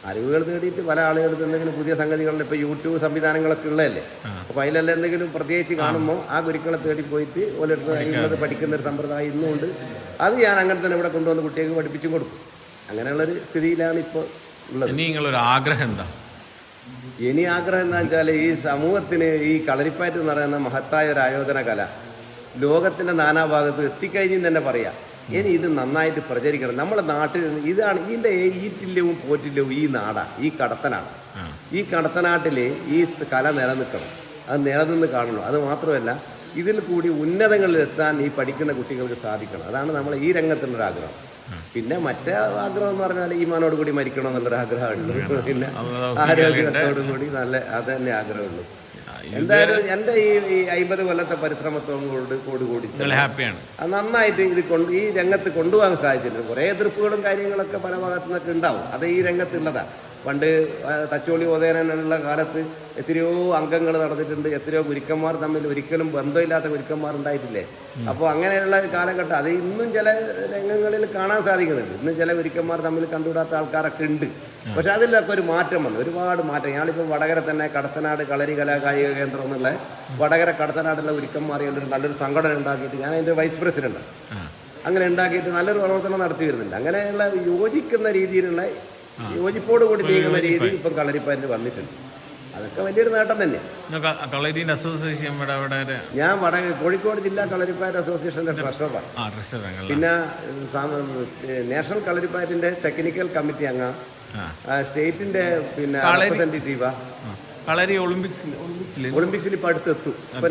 അറിവുകൾ തേടിയിട്ട് പല ആളുകളും എന്തെങ്കിലും പുതിയ സംഗതികളിൽ ഇപ്പോൾ യൂട്യൂബ് സംവിധാനങ്ങളൊക്കെ ഉള്ളതല്ലേ? അപ്പോൾ അതിലെല്ലാം എന്തെങ്കിലും പ്രത്യേകിച്ച് കാണുമ്പോൾ ആ ഗുരുക്കളെ തേടി പോയിട്ട് ഓരോരുത്തർ അതിനുള്ളത് പഠിക്കുന്ന ഒരു സമ്പ്രദായം ഇന്നുമുണ്ട് അത് ഞാൻ അങ്ങനെ തന്നെ ഇവിടെ കൊണ്ടുവന്ന് കുട്ടികൾക്ക് പഠിപ്പിച്ചു കൊടുക്കും. അങ്ങനെയുള്ളൊരു സ്ഥിതിയിലാണ് ഇപ്പോൾ ഉള്ളത്. നിങ്ങളൊരു ആഗ്രഹം എന്താ? ഇനി ആഗ്രഹം എന്താ വെച്ചാൽ ഈ സമൂഹത്തിന് ഈ കളരിപ്പാറ്റ് എന്ന് പറയുന്ന മഹത്തായ ഒരു ആയോധന കല ലോകത്തിന്റെ നാനാഭാഗത്ത് എത്തിക്കഴിഞ്ഞെന്ന് തന്നെ പറയാം. ഇനി ഇത് നന്നായിട്ട് പ്രചരിക്കണം. നമ്മുടെ നാട്ടിൽ നിന്ന് ഇതാണ് ഇതിന്റെ ഈറ്റില്ലവും പോറ്റില്ലവും ഈ നാടാ ഈ കടത്തനാണ്. ഈ കടത്തനാട്ടിൽ ഈ കല നിലനിൽക്കണം. അത് നിലനിന്ന് കാണണം. അത് മാത്രമല്ല ഇതിൽ കൂടി ഉന്നതങ്ങളിലെത്താൻ ഈ പഠിക്കുന്ന കുട്ടികൾക്ക് സാധിക്കണം. അതാണ് നമ്മൾ ഈ രംഗത്തിനൊരു ആഗ്രഹം. പിന്നെ മറ്റേ ആഗ്രഹം എന്ന് പറഞ്ഞാൽ ഈമാനോട് കൂടി മരിക്കണം എന്നുള്ളൊരു ആഗ്രഹമുണ്ട് പിന്നെ ആരോഗ്യത്തോടും കൂടി നല്ല അത് തന്നെ ആഗ്രഹമുള്ളൂ. എന്തായാലും എന്റെ ഈ ഈ അമ്പത് കൊല്ലത്തെ പരിശ്രമത്തോട് കൂടി കൂടി ഹാപ്പിയാണ്. അത് നന്നായിട്ട് ഇത് കൊണ്ട് ഈ രംഗത്ത് കൊണ്ടുപോകാൻ സാധിച്ചിട്ടുണ്ട്. കുറേ എതിർപ്പുകളും കാര്യങ്ങളൊക്കെ പല ഭാഗത്തു നിന്നൊക്കെ ഉണ്ടാവും. അത് ഈ രംഗത്തുള്ളതാണ്. പണ്ട് തച്ചോളി ഉദയനുള്ള കാലത്ത് എത്രയോ അംഗങ്ങൾ നടന്നിട്ടുണ്ട് എത്രയോ ഗുരുക്കന്മാർ തമ്മിൽ ഒരിക്കലും ബന്ധമില്ലാത്ത ഗുരുക്കന്മാർ ഉണ്ടായിട്ടില്ലേ? അപ്പോൾ അങ്ങനെയുള്ള ഒരു കാലഘട്ടം അത് ഇന്നും ചില രംഗങ്ങളിൽ കാണാൻ സാധിക്കുന്നുണ്ട്. ഇന്നും ചില ഗുരുക്കന്മാർ തമ്മിൽ കണ്ടുവിടാത്ത ആൾക്കാരൊക്കെ ഉണ്ട്. പക്ഷെ അതിലൊക്കെ ഒരു മാറ്റം വന്നു ഒരുപാട് മാറ്റം. ഞാനിപ്പോൾ വടകര തന്നെ കടത്തനാട് കളരി കലാ കായിക കേന്ദ്രം എന്നുള്ള വടകര കടത്തനാടുള്ള ഗുരുക്കന്മാർ ഒരു നല്ലൊരു സംഘടന ഉണ്ടാക്കിയിട്ട് ഞാൻ അതിന്റെ വൈസ് പ്രസിഡന്റ് ആ. അങ്ങനെ ഉണ്ടാക്കിയിട്ട് നല്ലൊരു പ്രവർത്തനം നടത്തി വരുന്നുണ്ട്. അങ്ങനെയുള്ള യോജിക്കുന്ന രീതിയിലുള്ള യോജിപ്പോട് കൂടി നീങ്ങുന്ന രീതി ഇപ്പം കളരിപ്പാറ്റിന് വന്നിട്ടുണ്ട്. അതൊക്കെ വലിയൊരു നേട്ടം തന്നെ. കളരീന്റെ അസോസിയേഷൻ ഞാൻ വട കോഴിക്കോട് ജില്ലാ കളരിപ്പാരി അസോസിയേഷന്റെ ട്രഷറാണ് പിന്നെ നാഷണൽ കളരിപ്പാരിന്റെ ടെക്നിക്കൽ കമ്മിറ്റി അംഗം സ്റ്റേറ്റിന്റെ പിന്നെ ആ. കളരി ഒളിമ്പിക്സിൽ ഒളിമ്പിക്സിൽ ഇപ്പൊ അടുത്തെത്തും. ഇപ്പൊ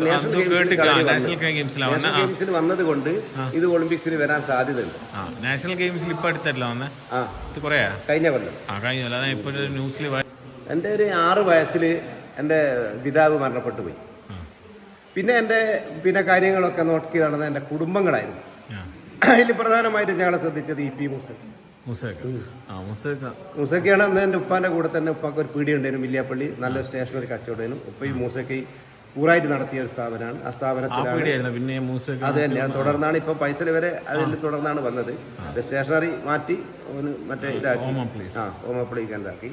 ഗെയിംസിൽ വന്നത്. കൊണ്ട് ഇത് ഒളിമ്പിക്സിൽ വരാൻ സാധ്യതയുണ്ട്. നാഷണൽ ഗെയിംസിൽ ഇപ്പൊ അടുത്തല്ല വന്നേ? ഇത് കുറേയാ കഴിഞ്ഞ കൊല്ലം. ആ ഇപ്പോൾ ഒരു ന്യൂസിൽ എന്റെ ഒരു ആറ് വയസ്സിൽ എന്റെ പിതാവ് മരണപ്പെട്ടു പോയി. പിന്നെ എന്റെ പിന്നെ കാര്യങ്ങളൊക്കെ നോക്കി നടന്ന എന്റെ കുടുംബങ്ങളായിരുന്നു. അതിൽ പ്രധാനമായിട്ടും ഞങ്ങളെ ശ്രദ്ധിച്ചത് ഇ പി മൂസ മുസേക്ക. മുസേക്ക. മൂസയ്ക്കാണ് അന്ന് എന്റെ ഉപ്പാന്റെ കൂടെ തന്നെ ഉപ്പാക്ക് ഒരു പീടി ഉണ്ടായിരുന്നു വില്യാപ്പള്ളി നല്ലൊരു സ്റ്റേഷനറി കച്ചവടമായിരുന്നു. ഉപ്പ ഈ കൂറായിട്ട് പൂറായിട്ട് നടത്തിയ ഒരു സ്ഥാപനമാണ്. ആ സ്ഥാപനത്തിൽ സ്ഥാപനത്തിലാണ് പിന്നെ മുസേക്ക അത് തന്നെ തുടർന്നാണ് ഇപ്പം പൈസ വരെ അതിൽ തുടർന്നാണ് വന്നത്. സ്റ്റേഷനറി മാറ്റി മറ്റേ ഇതാക്കി. ആ ഓമപ്പള്ളി കേന്ദ്രാക്കി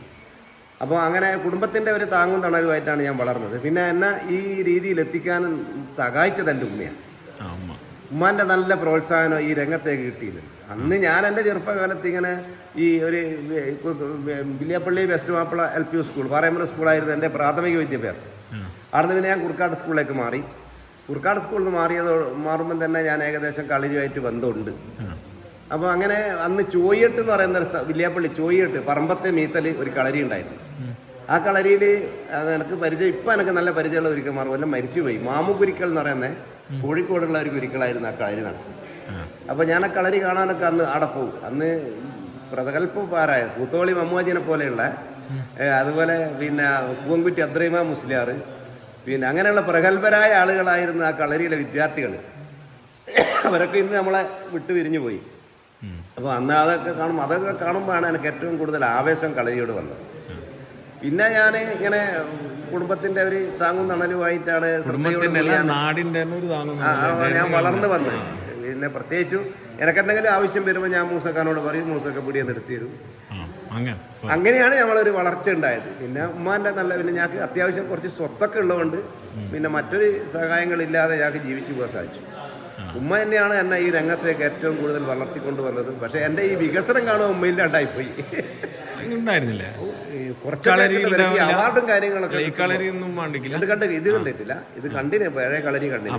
അപ്പോൾ അങ്ങനെ കുടുംബത്തിന്റെ ഒരു താങ്ങും തണലുമായിട്ടാണ് ഞാൻ വളർന്നത്. പിന്നെ എന്നെ ഈ രീതിയിൽ എത്തിക്കാനും സഹായിച്ചത് എന്റെ ഉമ്മയാണ്. ഉമ്മാന്റെ നല്ല പ്രോത്സാഹനം ഈ രംഗത്തേക്ക് കിട്ടിയിരുന്നു അന്ന് ഞാൻ എന്റെ ചെറുപ്പകാലത്ത് ഇങ്ങനെ ഈ ഒരു Villiappally west Mappila L P school പാറയമ്പല സ്കൂളായിരുന്നു എന്റെ പ്രാഥമിക വിദ്യാഭ്യാസം. അവിടുന്ന് പിന്നെ ഞാൻ കുർക്കാട് സ്കൂളിലേക്ക് മാറി. കുർക്കാട് സ്കൂളിൽ നിന്ന് മാറിയത് മാറുമ്പം തന്നെ ഞാൻ ഏകദേശം കളരിയുമായിട്ട് ബന്ധമുണ്ട്. അപ്പോൾ അങ്ങനെ അന്ന് ചോയ്യട്ട് എന്ന് പറയുന്ന ഒരു വില്യാപ്പള്ളി ചോയ്യട്ട് പറമ്പത്തെ മീത്തൽ ഒരു കളരി ഉണ്ടായിരുന്നു. ആ കളരിയിൽ അത് എനിക്ക് പരിചയം ഇപ്പം എനിക്ക് നല്ല പരിചയമുള്ള ഒരുക്കന്മാർ വല്ലതും മരിച്ചുപോയി. മാമുപുരിക്കൽ എന്ന് പറയുന്നത് കോഴിക്കോടുള്ള ഒരു ഗുരുക്കളായിരുന്നു ആ കളരി നടത്തുന്നത്. അപ്പോൾ ഞാൻ ആ കളരി കാണാനൊക്കെ അന്ന് അവിടെ പോകും അന്ന് പ്രഗത്ഭപാരായ കൂത്തോളി മമ്മുവാജിനെ പോലെയുള്ള അതുപോലെ പിന്നെ പൂങ്കുറ്റി അദ്രൈമ മുസ്ലിയാർ പിന്നെ അങ്ങനെയുള്ള പ്രഗത്ഭരായ ആളുകളായിരുന്നു ആ കളരിയിലെ വിദ്യാർത്ഥികൾ. അവരൊക്കെ ഇന്ന് നമ്മളെ വിട്ടു പിരിഞ്ഞു പോയി. അപ്പോൾ അന്ന് അതൊക്കെ കാണും അതൊക്കെ കാണുമ്പോഴാണ് എനിക്ക് ഏറ്റവും കൂടുതൽ ആവേശം കളരിയോട് വന്നത്. പിന്നെ ഞാൻ ഇങ്ങനെ കുടുംബത്തിന്റെ ഒരു താങ്ങും തണലുമായിട്ടാണ് ഞാൻ- നാടിന്റെ ഞാൻ വളർന്നു വന്നത് പിന്നെ പ്രത്യേകിച്ചു എനിക്കെന്തെങ്കിലും ആവശ്യം വരുമ്പോൾ ഞാൻ മൂസക്കാനോട് പറയും മൂസക്ക പിടി നിർത്തി തരും. ആ അങ്ങനെ. So, അങ്ങനെയാണ് ഞങ്ങളൊരു വളർച്ച ഉണ്ടായത്. പിന്നെ ഉമ്മാന്റെ നല്ല പിന്നെ ഞങ്ങൾക്ക് അത്യാവശ്യം കുറച്ച് സ്വത്തൊക്കെ ഉള്ളതുകൊണ്ട് പിന്നെ മറ്റൊരു സഹായങ്ങളില്ലാതെ ഞങ്ങൾക്ക് ജീവിച്ചു പോകാൻ സാധിച്ചു. ഉമ്മ തന്നെയാണ് എന്നെ ഈ രംഗത്തേക്ക് ഏറ്റവും കൂടുതൽ വളർത്തിക്കൊണ്ടുവന്നത്. പക്ഷേ എന്റെ ഈ വികസനം കാണുമ്പോൾ ഉമ്മയില്ലാണ്ടായിപ്പോയി ഉണ്ടായിരുന്നില്ലേ ഈ കുറച്ച് കളരിയിൽ പേർക്ക് ഈ ഉണ്ടാവില്ല. അവാർഡും കാര്യങ്ങളൊക്കെ ഈ കളരി ഒന്നും വേണ്ടിക്കില്ല. ഇത് കണ്ട് ഇത് കണ്ടിട്ടില്ല. ഇത് കണ്ടിന് പഴയ കളരി കണ്ടില്ല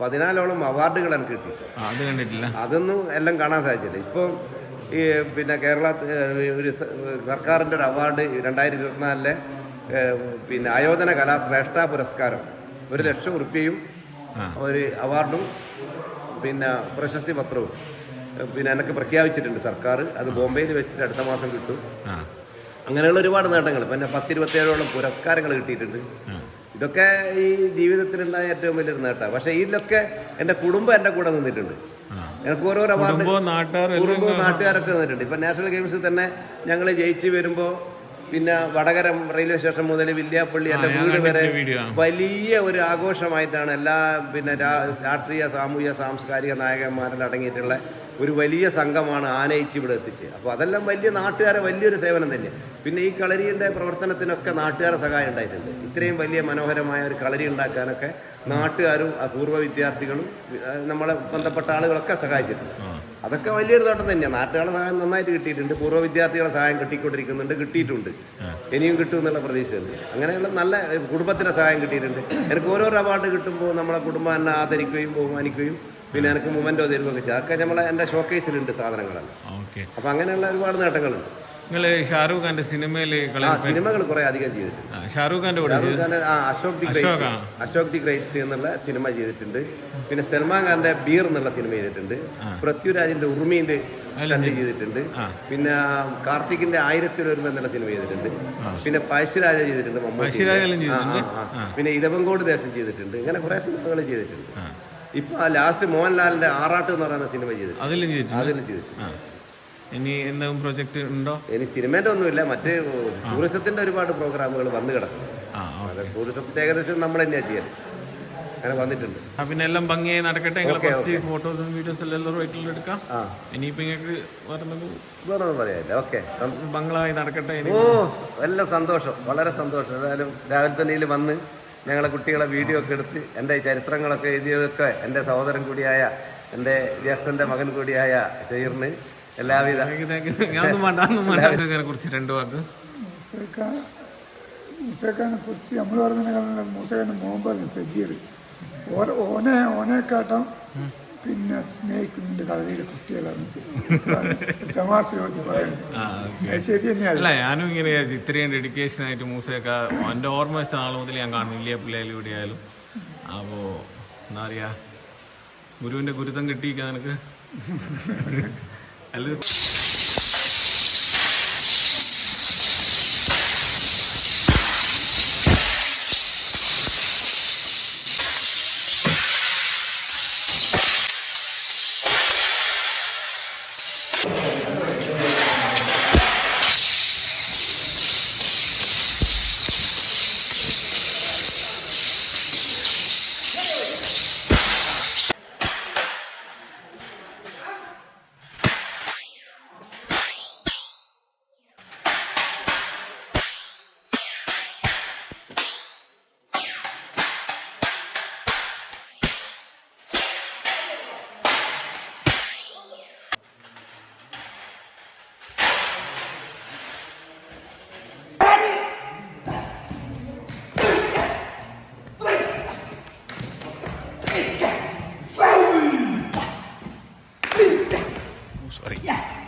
പതിനാലോളം അവാർഡുകൾ എനിക്ക് കിട്ടി. അത് കണ്ടിട്ടില്ല. അതൊന്നും എല്ലാം കാണാൻ സാധിച്ചില്ല. ഇപ്പോൾ ഈ പിന്നെ കേരള ഒരു സർക്കാരിന്റെ ഒരു അവാർഡ് രണ്ടായിരത്തി ഇരുപത്തിനാലിലെ പിന്നെ ആയോധന കലാ ശ്രേഷ്ഠ പുരസ്കാരം. ഒരു ലക്ഷം റുപ്യയും ഒരു അവാർഡും പിന്നെ പ്രശസ്തി പത്രവും. പിന്നെ എന്നൊക്കെ പ്രഖ്യാപിച്ചിട്ടുണ്ട് സർക്കാർ. അത് ബോംബെയിൽ വെച്ചിട്ട് അടുത്ത മാസം കിട്ടും. അങ്ങനെയുള്ള ഒരുപാട് നേട്ടങ്ങൾ. പിന്നെ പത്തിരുപത്തേഴോളം പുരസ്കാരങ്ങൾ കിട്ടിയിട്ടുണ്ട്. ഇതൊക്കെ ഈ ജീവിതത്തിലുണ്ടായ ഏറ്റവും വലിയൊരു നേട്ടമാണ്. പക്ഷേ ഇതിലൊക്കെ എന്റെ കുടുംബം എന്റെ കൂടെ നിന്നിട്ടുണ്ട്. എനിക്ക് ഓരോരോ അവാർഡ് കുടുംബവും നാട്ടുകാരൊക്കെ നിന്നിട്ടുണ്ട്. ഇപ്പം നാഷണൽ ഗെയിംസിൽ തന്നെ ഞങ്ങൾ ജയിച്ച് വരുമ്പോൾ പിന്നെ വടകരം റെയിൽവേ സ്റ്റേഷൻ മുതൽ വില്യാപ്പള്ളി എന്റെ വീട് വരെ വലിയ ഒരു ആഘോഷമായിട്ടാണ് എല്ലാ പിന്നെ രാഷ്ട്രീയ സാമൂഹ്യ സാംസ്കാരിക നായകന്മാരിൽ അടങ്ങിയിട്ടുള്ള ഒരു വലിയ സംഘമാണ് ആനയിച്ച് ഇവിടെ എത്തിച്ചത് അപ്പോൾ അതെല്ലാം വലിയ നാട്ടുകാരെ വലിയൊരു സേവനം തന്നെ. പിന്നെ ഈ കളരിയുടെ പ്രവർത്തനത്തിനൊക്കെ നാട്ടുകാരെ സഹായം ഉണ്ടായിട്ടുണ്ട്. ഇത്രയും വലിയ മനോഹരമായ ഒരു കളരി ഉണ്ടാക്കാനൊക്കെ നാട്ടുകാരും ആ പൂർവ വിദ്യാർത്ഥികളും നമ്മളെ ബന്ധപ്പെട്ട ആളുകളൊക്കെ സഹായിച്ചിട്ടുണ്ട്. അതൊക്കെ വലിയൊരു തോട്ടം തന്നെയാണ് നാട്ടുകാരുടെ സഹായം നന്നായിട്ട് കിട്ടിയിട്ടുണ്ട്. പൂർവ വിദ്യാർത്ഥികളുടെ സഹായം കിട്ടിക്കൊണ്ടിരിക്കുന്നുണ്ട് കിട്ടിയിട്ടുണ്ട്. ഇനിയും കിട്ടും എന്നുള്ള പ്രതീക്ഷയുണ്ട് അങ്ങനെയുള്ള നല്ല കുടുംബത്തിന്റെ സഹായം കിട്ടിയിട്ടുണ്ട്. എനിക്ക് ഓരോരോ അവാർഡ് കിട്ടുമ്പോൾ നമ്മളെ കുടുംബം എന്നെ ആദരിക്കുകയും ബഹുമാനിക്കുകയും പിന്നെ എനിക്ക് മൊമെന്റോ തരുമൊക്കെ ചെയ്യും. അതൊക്കെ നമ്മളെ എന്റെ ഷോക്കേസിലുണ്ട് സാധനങ്ങളെല്ലാം. ഓക്കെ. അപ്പം അങ്ങനെയുള്ള ഒരുപാട് നേട്ടങ്ങളുണ്ട്. നിങ്ങൾ ഷാറൂഖ് ഖാന്റെ സിനിമയിൽ സിനിമകൾ കുറെ അധികം ചെയ്തിട്ടുണ്ട്. ഷാറൂഖ് ഖാന്റെ കൂടെ Ashok the great. Ashok the great എന്നുള്ള സിനിമ ചെയ്തിട്ടുണ്ട്. പിന്നെ സൽമാൻ ഖാന്റെ ബീർ എന്നുള്ള സിനിമ ചെയ്തിട്ടുണ്ട്. പൃഥ്വിരാജിന്റെ ഉർമീന്റെ ചെയ്തിട്ടുണ്ട്. പിന്നെ കാർത്തികിന്റെ ആയിരത്തിൽ ഒരുമ എന്നുള്ള സിനിമ ചെയ്തിട്ടുണ്ട്. പിന്നെ പഴശ്ശിരാജ ചെയ്തിട്ടുണ്ട്. പിന്നെ ഇരവങ്കോട് ദേശം ചെയ്തിട്ടുണ്ട്. ഇങ്ങനെ കുറെ സിനിമകൾ ചെയ്തിട്ടുണ്ട്. ഇപ്പൊ ആ ലാസ്റ്റ് മോഹൻലാലിന്റെ ആറാട്ട് എന്ന് പറയുന്ന സിനിമ ചെയ്തു അതിലും അതിലും ചെയ്തിട്ടുണ്ട്. ഇനി എന്തെങ്കിലും പ്രൊജക്ട് ഉണ്ടോ? ഇനി സിനിമേന്റെ ഒന്നുമില്ല. മറ്റ് ടൂറിസത്തിന്റെ ഒരുപാട് പ്രോഗ്രാമുകൾ വന്നു കിടക്കും ടൂറിസത്തിന്റെ ഏകദേശം നമ്മൾ തന്നെയാണ് ചെയ്യാൻ അങ്ങനെ വന്നിട്ടുണ്ട്. പിന്നെ എല്ലാം ഭംഗിയായി നടക്കട്ടെ? നിങ്ങളെ കുറച്ച് ഫോട്ടോസും വീഡിയോസും എല്ലാം എല്ലാവരും ആയിട്ടുള്ള എടുക്കാം. ഇനിയിപ്പോ നിങ്ങൾക്ക് വരുന്നത് വേറൊന്നും പറയാനില്ല. ഓക്കെ. ബംഗ്ലാവായി നടക്കട്ടെ? ഓ എല്ലാം സന്തോഷം. വളരെ സന്തോഷം. ഏതായാലും രാവിലെ തന്നെ വന്ന് ഞങ്ങളെ കുട്ടികളെ വീഡിയോ ഒക്കെ എടുത്ത് എന്റെ ചരിത്രങ്ങളൊക്കെ എഴുതിയതൊക്കെ എന്റെ സഹോദരൻ കൂടിയായ എന്റെ ജ്യേഷ്ഠന്റെ മകൻ കൂടിയായ ഷെയറിന് എല്ലാവിധ കുറിച്ച് രണ്ട് വാക്ക്. മൂസക്കാനെ കുറിച്ച് നമ്മൾ പറഞ്ഞ മൂസക്കാന്റെ മോമ്പല്ല സജീർ ഓര ഓനെ ഓനെക്കാട്ടം പിന്നെ സ്നേഹിക്കുന്നുണ്ട് കഥയിലെ കുട്ടികളാണ്. തമാശ ചോദിച്ച് പറയുന്നത് ശരി തന്നെയാണ് അല്ല ഞാനും ഇങ്ങനെ ഇത്രയും ഡെഡിക്കേഷൻ ആയിട്ട് മൂസയൊക്കെ എന്റെ ഓർമ്മ വെച്ച നാൾ മുതൽ ഞാൻ കാണുന്നില്ല പിള്ളേരിൽ ഇവിടെ ആയാലും. അപ്പോൾ എന്താ പറയുക ഗുരുവിന്റെ ഗുരുതം കിട്ടിയിരിക്കുക നിനക്ക്? അല്ല. Sorry.